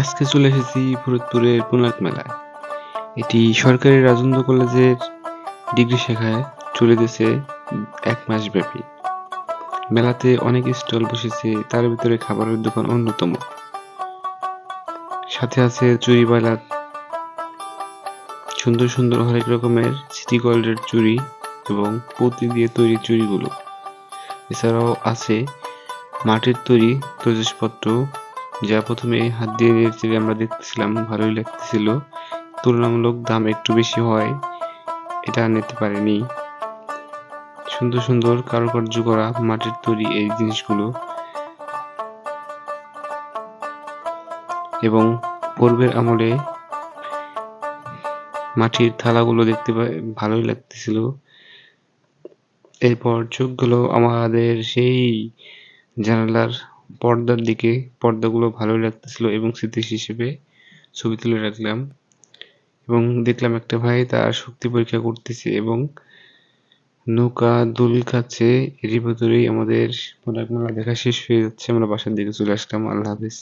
আজকে চলে এসেছি ফরিদপুরের পুনাক মেলায়। এটি সরকারি রাজেন্দ্র কলেজের ডিগ্রি শাখায় চলিতেছে এক মাস ব্যাপী। মেলাতে অনেক স্টল বসেছে, তার ভিতরে খাবারের দোকান অন্যতম। সাথে আছে চুরি বালা সুন্দর সুন্দর হরেক রকমের সিটি গোল্ডের চুড়ি এবং পুঁতি দিয়ে তৈরি চুড়িগুলো এছাড়াও আছে মাটির তৈরি প্রবেশপত্র যা প্রথমে হাত দিয়ে নেড়ে আমরা দেখতেছিলাম, ভালোই লাগতেছিল। তুলনামূলক দাম একটু বেশি হয়, এটা নিতে পারিনি। সুন্দর সুন্দর কারুকার্য করা মাটির তৈরি এই জিনিসগুলো। এবং পূর্বের আমলে মাটির থালাগুলো দেখতে ভালোই লাগতেছিল। এরপর চোখ গেল আমাদের সেই জানালার পর্দার দিকে পর্দাগুলো ভালোই লাগতেছিল এবং স্মৃতি হিসেবে ছবি তুলে রাখলাম। এবং দেখলাম একটা ভাই তার শক্তি পরীক্ষা করতেছে এবং নৌকা, দুল খাচ্ছে এরই ভেতরেই আমাদের মেলা দেখা শেষ হয়ে যাচ্ছে। আমরা বাসার দিকে চলে আসলাম। আল্লাহ হাফিজ।